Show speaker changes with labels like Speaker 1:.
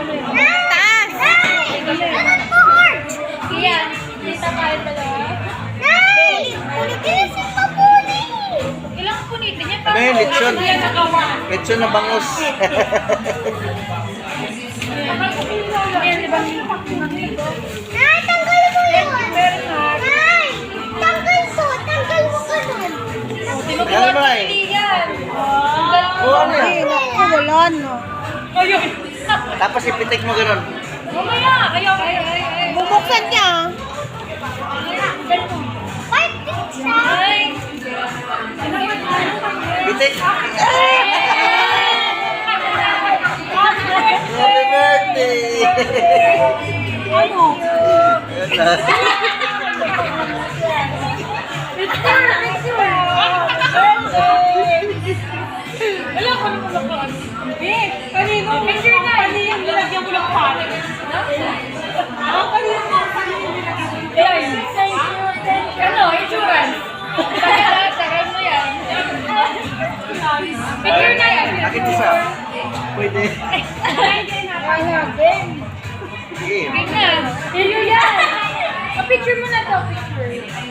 Speaker 1: Taas!
Speaker 2: Iyan, kita tayo dalawa.
Speaker 3: Nay! Punitin pa puni!
Speaker 2: Ilang punitin niya?
Speaker 4: Ano yun, lechon? Petso na bangus.
Speaker 2: Ba?
Speaker 3: Nay, tanggal mo yun! Nay! Tanggal ko! Tanggal mo ganun!
Speaker 4: Ano ba eh?
Speaker 2: Iyan.
Speaker 4: Oo, ano yan?
Speaker 1: Naku, wala no.
Speaker 2: Ayun.
Speaker 4: Tapos ipitik mo ganun.
Speaker 2: Mamaya, ayaw. Ay, ay, ay.
Speaker 1: Bubuksan niya.
Speaker 3: Pizza!
Speaker 2: Ay.
Speaker 4: Pitik. Happy birthday!
Speaker 2: Ano?
Speaker 4: Na.
Speaker 2: Picture, picture. Alam ko naman ako. Eh, kanino? Picture na. Kanino nilagyan mo ng pare? Ah, kanino mo? Kanino nilagyan mo? Ayan. Thank you. Thank you. Ano? Insurance. Tagal mo yan. Picture na yan.
Speaker 4: Bakit isa? Pwede. Sige.
Speaker 2: Tingnan. Iyo yan. Pa-picture mo na to. Picture.